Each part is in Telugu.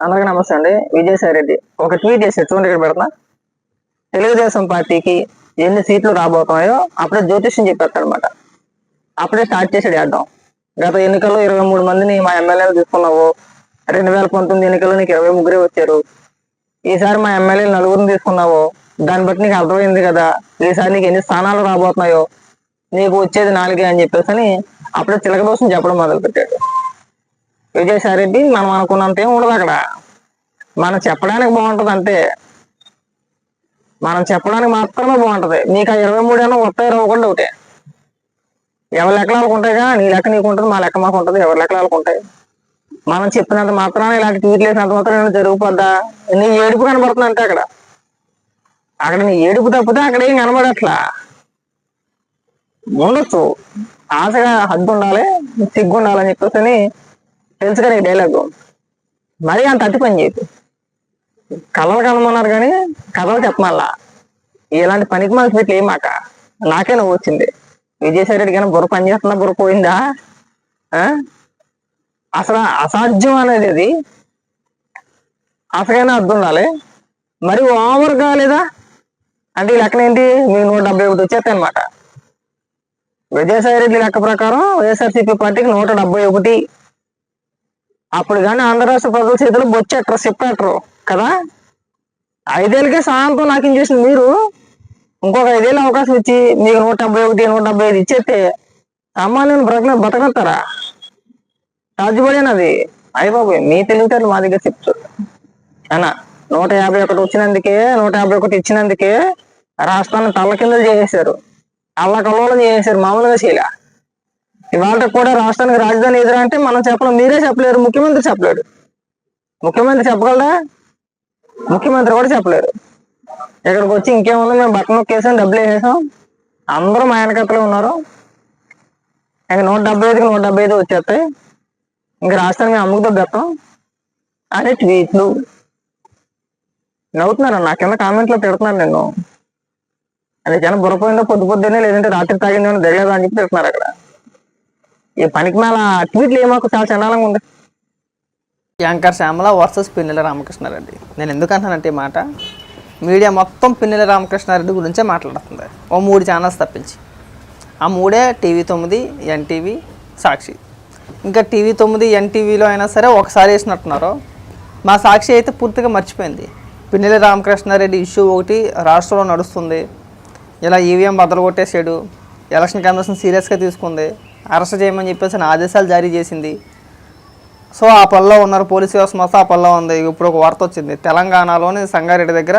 అందరికీ నమస్తే అండి. విజయసాయి రెడ్డి. ఒక ట్వీట్ చేశారు చూడండి ఇక్కడ పెడతా. తెలుగుదేశం పార్టీకి ఎన్ని సీట్లు రాబోతున్నాయో అప్పుడే జ్యోతిష్యం చెప్పేస్తాడు అనమాట అప్పుడే స్టార్ట్ చేసాడు ఆడడం గత ఎన్నికల్లో ఇరవై మూడు మందిని మా ఎమ్మెల్యేలు తీసుకున్నావు. రెండు వేల పంతొమ్మిది ఎన్నికల్లో నీకు ఇరవై ముగ్గురే వచ్చారు. ఈసారి మా ఎమ్మెల్యేలు నలుగురిని తీసుకున్నావు. దాన్ని బట్టి నీకు అర్థమైంది కదా. ఈసారి నీకు ఎన్ని స్థానాలు రాబోతున్నాయో. నీకు వచ్చేది నాలుగే అని చెప్పేసి అని అప్పుడే చిలకదోషం చెప్పడం మొదలు పెట్టాడు విజయసాయి రెడ్డి మనం అనుకున్నంత ఏం ఉండదు అక్కడ. మనం చెప్పడానికి బాగుంటది అంతే. మనం చెప్పడానికి మాత్రమే బాగుంటది. నీకు ఆ ఇరవై మూడు అయినా వస్తాయి ఒకటి ఒకటే ఎవరి లెక్కలు వాళ్ళకు నీ లెక్క నీకు ఉంటుంది మా లెక్క మాకు ఉంటుంది ఎవరి లెక్కలు వాళ్ళకు ఉంటాయి మనం చెప్పినంత మాత్రాన ఇలాంటి ట్వీట్లు వేసినంత మాత్రం జరిగిపోద్దా నీ ఏడుపు కనబడుతుంది అంతే అక్కడ. అక్కడ నీ ఏడుపు తప్పితే అక్కడ ఏం కనబడట్లా. ఉండొచ్చు. ఆశగా హద్దు ఉండాలి సిగ్గు ఉండాలని చెప్పేసి తెలుసు కదా ఈ డైలాగ్. మరీ అంత అతి పని చేయదు కథలు కనమన్నారు కానీ కథలు చెప్పమల్లా. ఇలాంటి పనికి మనసు పెట్టి ఏమాక నాకే నువ్వు వచ్చింది. విజయసాయి రెడ్డి కానీ బుర్ర పని చేస్తున్నా బుర్ర పోయిందా? ఆ? అసలు అసాధ్యం అనేది అది. అసలైనా అర్థం ఉండాలి. మరి ఓవర్ కాలేదా? అంటే ఈ లెక్కన ఏంటి? మీకు నూట డెబ్బై ఒకటి వచ్చేస్తాయి అనమాట విజయసాయి రెడ్డి లెక్క ప్రకారం వైఎస్ఆర్సీపీ పార్టీకి నూట డెబ్బై ఒకటి అప్పుడు కానీ ఆంధ్ర రాష్ట్ర ప్రజల చేతిలో బొచ్చెట్టరు చెప్పేటరు కదా? ఐదేళ్ళకే సాయంత్రం నాకు చేసిన మీరు ఇంకొక ఐదేళ్ళు అవకాశం ఇచ్చి మీకు నూట డెబ్బై ఒకటి నూట డెబ్బై ఐదు ఇచ్చేస్తే అమ్మా ప్రజలు బ్రతక సాధ్యపడేనది రాజుబడేనది అయ్య బాబు మీ తెలివితేటలు మా దగ్గర చెప్తారు అనా నూట యాభై ఒకటి వచ్చినందుకే నూట యాభై ఒకటి ఇచ్చినందుకే రాష్ట్రాన్ని తల్ల కిందలు చేసేశారు. అల్లకల్లోలం చేసేశారు మామూలుగా చేయలే. ఇవాళ కూడా రాష్ట్రానికి రాజధాని ఎదురా అంటే మనం చెప్పలేం మీరే చెప్పలేరు ముఖ్యమంత్రి చెప్పలేడు. ముఖ్యమంత్రి చెప్పగలరా ముఖ్యమంత్రి కూడా చెప్పలేరు. ఇక్కడికి వచ్చి ఇంకేముంది మేము బట్టన్ నొక్కేసాం డబ్బులు వేసేసాం. అందరూ మా వెనకత్తలో ఉన్నారు. ఇంకా నూట డెబ్బై ఐదుకి నూట డెబ్బై ఐదు వచ్చేస్తాయి. ఇంక రాష్ట్రాన్ని మేము అమ్ముకుతో పెట్టాం అని ట్వీట్లు. నవ్వుతున్నారు? నా కింద కామెంట్లో తిడుతున్నాను నేను. అది చాలా బుర్రపోయిందో పొద్దు పొద్దున్నే లేదంటే రాత్రి తాగిందో తెలియదు అని చెప్పి తిడుతున్నారు అక్కడ. ఈ పనికి మేళ ట్వీట్లు ఏమాకు చాలా చండాలంగా ఉంది. Anchor Shyamala versus Pinnelli Ramakrishna Reddy. నేను ఎందుకు అంటానంటే ఈ మాట? మీడియా మొత్తం పిన్నెల రామకృష్ణారెడ్డి గురించే మాట్లాడుతుంది. ఓ మూడు ఛానల్స్ తప్పించి. ఆ మూడే టీవీ తొమ్మిది ఎన్టీవీ సాక్షి. ఇంకా టీవీ తొమ్మిది ఎన్టీవీలో అయినా సరే ఒకసారి వేసినట్టున్నారు. మా సాక్షి అయితే పూర్తిగా మర్చిపోయింది. పిన్నెల రామకృష్ణారెడ్డి ఇష్యూ ఒకటి రాష్ట్రంలో నడుస్తుంది. ఇలా ఈవీఎం బదలు కొట్టేసాడు. ఎలక్షన్ కమిషన్ సీరియస్గా తీసుకుంది. అరెస్ట్ చేయమని చెప్పేసి ఆదేశాలు జారీ చేసింది. సో ఆ పనిలో ఉన్నారు పోలీస్ వ్యవస్థ మొత్తం ఆ పనిలో ఉంది. ఇప్పుడు ఒక వార్త వచ్చింది. తెలంగాణలోని సంగారెడ్డి దగ్గర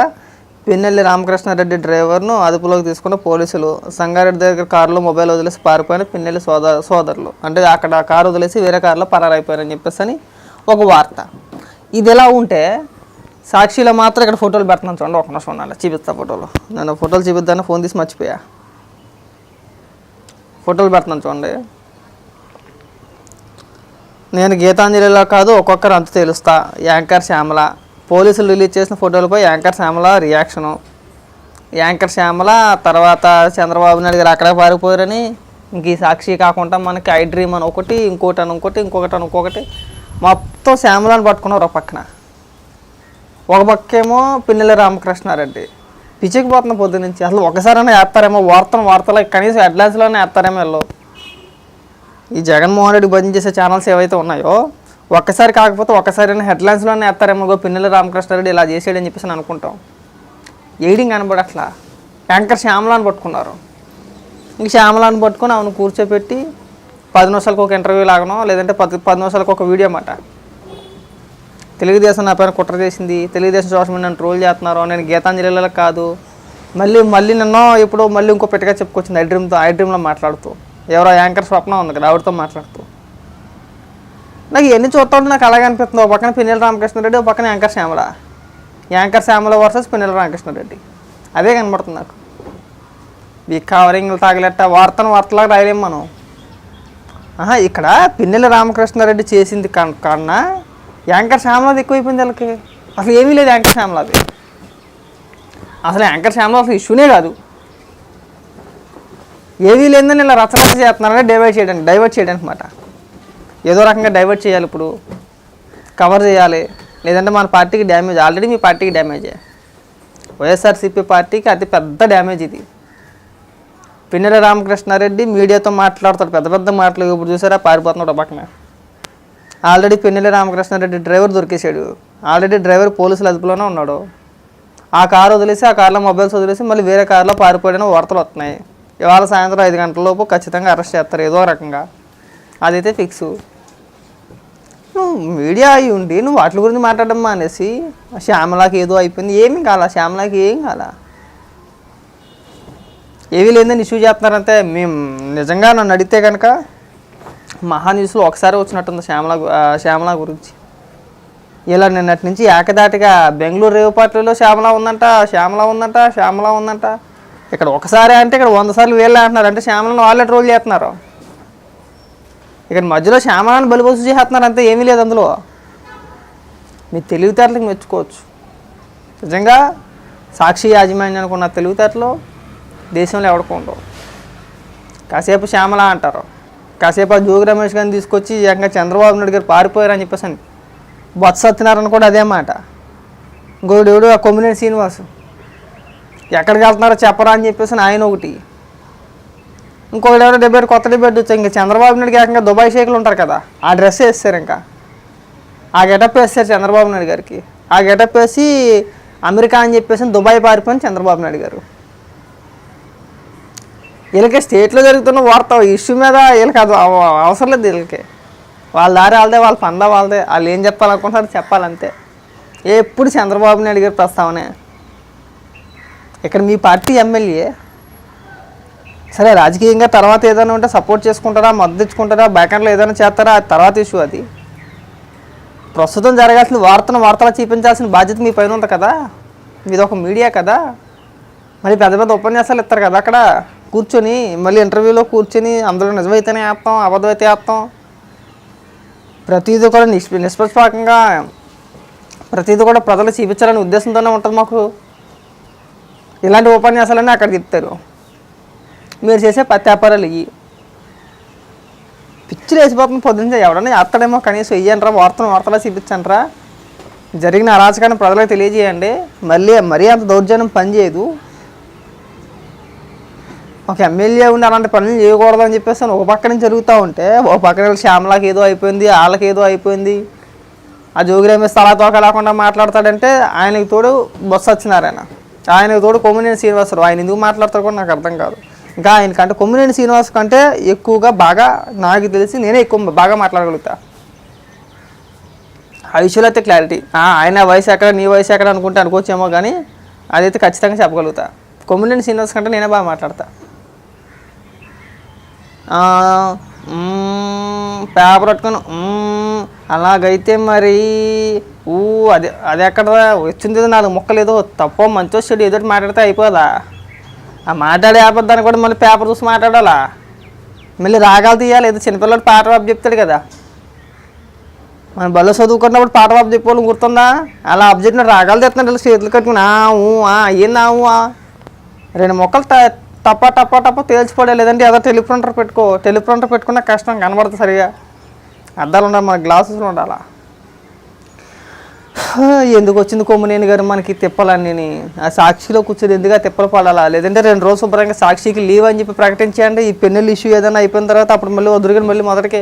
పిన్నెల్లి రామకృష్ణారెడ్డి డ్రైవర్ను అదుపులోకి తీసుకున్న పోలీసులు సంగారెడ్డి దగ్గర కారులో మొబైల్ వదిలేసి పారిపోయిన పిన్నెల్లి సోదర సోదరులు. అంటే అక్కడ కారు వదిలేసి వేరే కారులో పరారైపోయారని చెప్పేసి అని ఒక వార్త. ఇది ఎలా ఉంటే సాక్షిలో మాత్రం ఇక్కడ ఫోటోలు పెడుతున్నాను చూడండి. ఒక నిమిషం ఉండాలి చూపిస్తా ఫోటోలు. నేను ఫోటోలు చూపిద్దాను. ఫోన్ తీసి మర్చిపోయా. ఫోటోలు పెడుతున్నాను చూడండి. నేను గీతాంజలిలో కాదు ఒక్కొక్కరు అంత తెలుస్తా. యాంకర్ శ్యామల. పోలీసులు రిలీజ్ చేసిన ఫోటోలపై anchor Shyamala reaction. Anchor Shyamala తర్వాత చంద్రబాబు నాయుడు గారు అక్కడే పారిపోయారని ఇంక ఈ సాక్షి కాకుండా మనకి ఐ డ్రీమ్ అని ఒకటి ఇంకోటి అని ఇంకోటి ఇంకొకటి అని ఇంకొకటి మొత్తం శ్యామలని పట్టుకున్నారు ఒక పక్కన. ఒక పక్కేమో పిన్నెల రామకృష్ణారెడ్డి. పిచ్చికి పోతున్న పొద్దు నుంచి అసలు ఒకసారైనా వేస్తారేమో వార్తను వార్తలు కనీసం హెడ్లైన్స్లోనే వేస్తారేమో వీళ్ళు. ఈ జగన్మోహన్ రెడ్డి బంద్ చేసే ఛానల్స్ ఏవైతే ఉన్నాయో ఒక్కసారి కాకపోతే ఒక్కసారి హెడ్లైన్స్లోనే ఎత్తారేమో పిన్నెల రామకృష్ణారెడ్డి ఇలా చేసాడని చెప్పేసి అనుకుంటాం. ఎయిడింగ్ కనబడట్లా. యాంకర్ శ్యామలాని పట్టుకున్నారు. ఇంక శ్యామలాని పట్టుకొని ఆమెను కూర్చోపెట్టి పది నిమిషాలకు ఒక ఇంటర్వ్యూ లాగనో లేదంటే పది పది నిమిషాలకు ఒక వీడియో అన్నమాట. తెలుగుదేశం నా పైన కుట్ర చేసింది తెలుగుదేశం సోషల్ మీడియా నన్ను ట్రోల్ చేస్తున్నారు నేను గీతాంజలిలో కాదు. మళ్ళీ మళ్ళీ నిన్నో ఇప్పుడు మళ్ళీ ఇంకో పెట్టగా చెప్పుకొచ్చింది ఐ డ్రీమ్తో ఐ డ్రీమ్లో మాట్లాడుతూ. ఎవరో యాంకర్ స్వప్న ఉంది కదా ఆవిడతో మాట్లాడుతూ. నాకు ఇవన్నీ చూస్తూ ఉంటే నాకు అలాగే అనిపిస్తుంది. ఒక పక్కన పిన్నెల రామకృష్ణారెడ్డి ఒక పక్కన anchor Shyamala. Anchor Shyamala versus Pinnela Ramakrishna Reddy అదే కనబడుతుంది నాకు. ఈ కవరింగ్లు తాగలేట వార్తను వార్తలాగా రాయలేము మనం. ఆహా ఇక్కడ పిన్నెల రామకృష్ణారెడ్డి చేసింది కన్నా యాంకర్ శ్యామలది ఎక్కువైపోయింది వాళ్ళకి. అసలు ఏమీ లేదు యాంకర్ శ్యామలది. అసలు యాంకర్ శ్యామల అసలు ఇష్యూనే కాదు. ఏవీ లేదని ఇలా రచరచ చేస్తున్నారంటే డైవర్ట్ చేయడానికి డైవర్ట్ చేయడానికి అనమాట ఏదో రకంగా డైవర్ట్ చేయాలి ఇప్పుడు. కవర్ చేయాలి. లేదంటే మన పార్టీకి డ్యామేజ్ ఆల్రెడీ మీ పార్టీకి డ్యామేజ్ వైఎస్ఆర్సీపీ పార్టీకి అతి పెద్ద డ్యామేజ్ ఇది. పిన్నెల రామకృష్ణారెడ్డి మీడియాతో మాట్లాడతాడు. పెద్ద పెద్ద మాటలు ఇప్పుడు చూసారా? పారిపోతున్నాడు పక్కన. ఆల్రెడీ పిన్నెల రామకృష్ణారెడ్డి డ్రైవర్ దొరికేశాడు. ఆల్రెడీ డ్రైవర్ పోలీసులు అదుపులోనే ఉన్నాడు. ఆ కారు వదిలేసి ఆ కార్లో మొబైల్స్ వదిలేసి మళ్ళీ వేరే కారులో పారిపోయిన వార్తలు వస్తున్నాయి. ఇవాళ సాయంత్రం ఐదు గంటల లోపు ఖచ్చితంగా అరెస్ట్ చేస్తారు ఏదో రకంగా. అదైతే ఫిక్స్. నువ్వు మీడియా అయి ఉండి నువ్వు వాటి గురించి మాట్లాడడం మానేసి శ్యామలాకి ఏదో అయిపోయింది ఏమీ కాల శ్యామలాకి ఏం కాలా? ఏవి లేదని ఇష్యూ చేస్తున్నారంటే మేము నిజంగా నన్ను అడిగితే కనుక మహా న్యూస్లో ఒకసారి వచ్చినట్టుంది శ్యామల శ్యామల గురించి. ఇలా నిన్నటి నుంచి ఏకదాటిగా బెంగళూరు రేవు పార్టీలో శ్యామల ఉందంట శ్యామల ఉందంట శ్యామల ఉందంట. ఇక్కడ ఒకసారి అంటే ఇక్కడ వంద సార్లు వీళ్ళే అంటున్నారు. అంటే శ్యామలను వాళ్ళే ట్రోల్ చేస్తున్నారు. ఇక్కడ మధ్యలో శ్యామలను బలిపోసు చేస్తున్నారు అంతే ఏమీ లేదు అందులో. మీ తెలివితేటలకు మెచ్చుకోవచ్చు. నిజంగా సాక్షి యాజమాన్యం అనుకున్న తెలివితేటలు దేశంలో ఎవరికి ఉండవు. కాసేపు శ్యామల అంటారు. కాసేపు ఆ జోగి రమేష్ గారిని తీసుకొచ్చి ఏకంగా చంద్రబాబు నాయుడు గారు పారిపోయారని చెప్పేసి అని. బొత్స సత్యనారాయణ కూడా అదే మాట. ఇంకోడు ఎవడు? ఆ కొమ్మినేని శ్రీనివాసు. ఎక్కడికి వెళ్తున్నారో చెప్పరా అని చెప్పేసి ఆయన ఒకటి. ఇంకొకటి ఎవరో డిబేట్ కొత్త డిబేట్ వచ్చాయి. ఇంకా చంద్రబాబు నాయుడుకి ఏకంగా దుబాయ్ షేకులు ఉంటారు కదా ఆ డ్రెస్ వేస్తారు ఇంకా. ఆ గెటప్ వేస్తారు చంద్రబాబు నాయుడు గారికి. ఆ గెటప్ వేసి అమెరికా అని చెప్పేసి దుబాయ్ పారిపోయిన చంద్రబాబు నాయుడు గారు. వీళ్ళకి స్టేట్లో జరుగుతున్న వార్త ఇష్యూ మీద వీళ్ళకి అది అవసరం లేదు వీళ్ళకి. వాళ్ళ దారి వాళ్ళదే వాళ్ళ పంద వాళ్ళదే. వాళ్ళు ఏం చెప్పాలనుకుంటారో చెప్పాలంతే. ఎప్పుడు చంద్రబాబు నాయుడు గారి ప్రస్తావనే. ఇక్కడ మీ పార్టీ ఎమ్మెల్యే సరే రాజకీయంగా తర్వాత ఏదైనా ఉంటే సపోర్ట్ చేసుకుంటారా మద్దతు బ్యాకెండ్లో ఏదైనా చేస్తారా తర్వాత ఇష్యూ అది. ప్రస్తుతం జరగాల్సిన వార్తను వార్తలు చూపించాల్సిన బాధ్యత మీ పైన ఉంది కదా? మీది ఒక మీడియా కదా? మరి పెద్ద పెద్ద ఉపన్యాసాలు ఇస్తారు కదా అక్కడ? కూర్చొని మళ్ళీ ఇంటర్వ్యూలో కూర్చొని అందులో నిజమైతేనే వేస్తాం అబద్ధమైతే వేస్తాం ప్రతిదీ కూడా నిష్ప నిష్పక్షపాతంగా ప్రతిదీ కూడా ప్రజలు చూపించాలనే ఉద్దేశంతోనే ఉంటుంది మాకు. ఇలాంటి ఉపన్యాసాలన్నీ అక్కడ చెప్తారు మీరు చేసే పత్యాపారాలు ఇవి పిచ్చిలు వేసిపోతుంది పొద్దున్న ఎవడన్నా చేస్తాడేమో కనీసం వెయ్యంట్రా వార్తను వార్తలా చూపించండిరా. జరిగిన అరాచకాన్ని ప్రజలకు తెలియజేయండి. మళ్ళీ మరీ అంత దౌర్జన్యం పనిచేయదు ఒక ఎమ్మెల్యే ఉండి అలాంటి పనులు చేయకూడదు అని చెప్పేసి ఒక పక్క నుంచి జరుగుతూ ఉంటే ఒక పక్కన శ్యామలకి శ్యామలాకి ఏదో అయిపోయింది వాళ్ళకి ఏదో అయిపోయింది. ఆ జోగి రమేష్ తలా తోక లేకుండా మాట్లాడతాడంటే ఆయనకి తోడు బొత్స వచ్చినారాయన ఆయనకు తోడు కొమ్మినేని శ్రీనివాసరావు ఆయన ఎందుకు మాట్లాడతారు కూడా నాకు అర్థం కాదు. ఇంకా ఆయనకంటే కొమ్మినేని శ్రీనివాస్ కంటే ఎక్కువగా బాగా నాకు తెలిసి నేనే ఎక్కువ బాగా మాట్లాడగలుగుతా. ఆ విషయంలో అయితే క్లారిటీ ఆయన వయసు ఎక్కడ నీ వయసు ఎక్కడ అనుకుంటే అనుకోవచ్చేమో కానీ అదైతే ఖచ్చితంగా చెప్పగలుగుతా. కొమ్మినేని శ్రీనివాస్ కంటే నేనే బాగా మాట్లాడతా. పేపర్ పట్టుకొని అలాగైతే మరి ఊ అది అది ఎక్కడ వచ్చింది నాలుగు మొక్కలు ఏదో తప్పో మంచో చెడు ఏదో మాట్లాడితే అయిపోదా? ఆ మాట్లాడే ఆపద్దాన్ని కూడా మళ్ళీ పేపర్ చూసి మాట్లాడాలా? మళ్ళీ రాగాలు తీయాలి ఏదో చిన్నపిల్లడు పాట బాబు చెప్తాడు కదా. మన బల్ల చదువుకున్నప్పుడు పాట బాబు చెప్పేవాళ్ళు గుర్తుందా? అలా అబ్జెక్ట్ రాగాలు తెస్తున్నాడు చేతులు కట్టుకుని ఆ ఊ ఆ ఏం నా ఊ ఆ? రెండు మొక్కలు ట- టప్ప టప్ప టప్ప తేల్చిపోలే లేదంటే ఏదో టెలిప్రింటర్ పెట్టుకో టెలిప్రింటర్ పెట్టుకున్న కష్టం కనబడుతుంది సరిగా. అద్దాలు ఉండాలి మన గ్లాసెస్ ఉండాలా? ఎందుకు వచ్చింది కొమ్మనేని గారు మనకి తిప్పలన్నీ? ఆ సాక్షిలో కూర్చొని ఎందుకు తిప్పలు పడాలా? లేదంటే రెండు రోజులు శుభ్రంగా సాక్షికి లీవ్ అని చెప్పి ప్రకటించేయండి. ఈ పెన్నుల ఇష్యూ ఏదైనా అయిపోయిన తర్వాత అప్పుడు మళ్ళీ వదులుగని మళ్ళీ మొదటికే.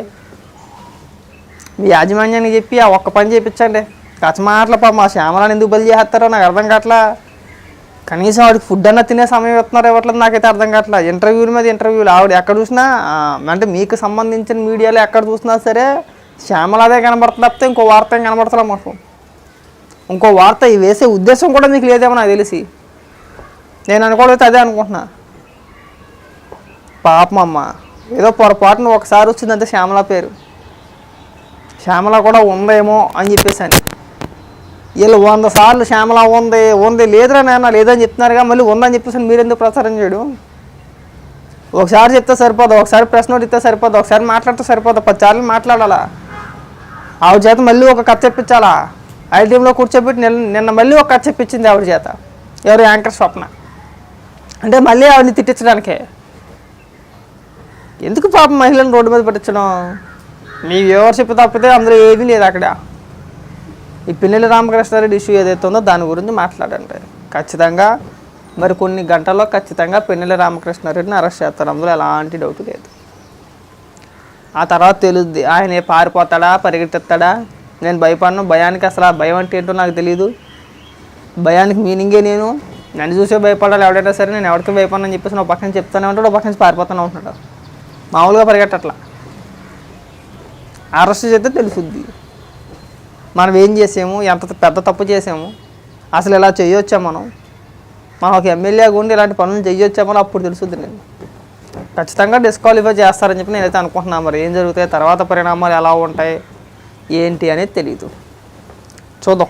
మీ యాజమాన్యానికి చెప్పి ఆ ఒక్క పని చేయించండి. కచ్చమాటలు పా మా శ్యామలాన్ని ఎందుకు బదిలీ చేస్తారో నాకు అర్థం కావట్లా. కనీసం ఆవిడకి ఫుడ్ అన్న తినే సమయం ఇస్తున్నారు ఇవ్వట్లేదు నాకైతే అర్థం కావట్లా. ఇంటర్వ్యూల మీద ఇంటర్వ్యూలు ఆవిడ ఎక్కడ చూసినా అంటే మీకు సంబంధించిన మీడియాలో ఎక్కడ చూసినా సరే శ్యామలాదే కనబడుతుంది తప్పితే ఇంకో వార్త ఏం కనబడతలే మాకు? ఇంకో వార్త వేసే ఉద్దేశం కూడా మీకు లేదేమో నాకు తెలిసి. నేను అనుకోవడైతే అదే అనుకుంటున్నా. పాపం అమ్మ. ఏదో పొరపాటున ఒకసారి వచ్చిందంటే శ్యామల పేరు. శ్యామల కూడా ఉందేమో అని చెప్పేసి అని వీళ్ళు వంద సార్లు శ్యామల ఉంది ఉంది లేదురా నాన్న లేదని చెప్తున్నారుగా మళ్ళీ ఉందని చెప్పేసి మీరు ఎందుకు ప్రచారం చేయడు? ఒకసారి చెప్తే సరిపోదు ఒకసారి ప్రశ్న నోట్ ఇస్తే సరిపోదు ఒకసారి మాట్లాడితే సరిపోదు పదిసార్లు మాట్లాడాలా? ఆవిడ చేత మళ్ళీ ఒక కథ చెప్పించాలా? ఐటీఎంలో కూర్చోబెట్టి నిన్న నిన్న మళ్ళీ ఒక కథ చెప్పించింది ఆవిడ చేత. ఎవరు యాంకర్ స్వప్న? అంటే మళ్ళీ ఆవిడని తిట్టించడానికే. ఎందుకు పాపం మహిళలను రోడ్డు మీద పెట్టించడం? మీ వ్యూవర్షిప్ తప్పితే అందులో ఏమీ లేదు అక్కడ. ఈ పిన్నెల్లి రామకృష్ణారెడ్డి ఇష్యూ ఏదైతే ఉందో దాని గురించి మాట్లాడండి. ఖచ్చితంగా మరి కొన్ని గంటల్లో ఖచ్చితంగా పిన్నెల్లి రామకృష్ణారెడ్డిని అరెస్ట్ చేస్తారు. అందులో ఎలాంటి డౌట్ లేదు. ఆ తర్వాత తెలుద్ది ఆయన పారిపోతాడా పరిగెత్తాడా నేను భయపడను. భయానికి అసలు ఆ భయం అంటే ఏంటో నాకు తెలియదు భయానికి మీనింగే నేను. నన్ను చూసే భయపడాలి ఎవడైనా సరే నేను ఎవరికి అని చెప్పేసి నా పక్కన చెప్తానే ఉంటాడు ఒక పక్కన నుంచి పారిపోతానే ఉంటున్నాడు. మామూలుగా పరిగెట్టట్లా. అరెస్ట్ చేస్తే తెలుసుద్ది. మనం ఏం చేసాము? ఎంత పెద్ద తప్పు చేసాము? అసలు ఇలా చేయొచ్చా మనం? మనం ఒక ఎమ్మెల్యే ఉండి ఇలాంటి పనులు చేయొచ్చామో అప్పుడు తెలుసుద్ది నేను ఖచ్చితంగా డిస్క్వాలిఫై చేస్తారని చెప్పి నేనైతే అనుకుంటున్నాను మరి. ఏం జరుగుతాయి? తర్వాత పరిణామాలు ఎలా ఉంటాయి? ఏంటి అనేది తెలియదు చూద్దాం.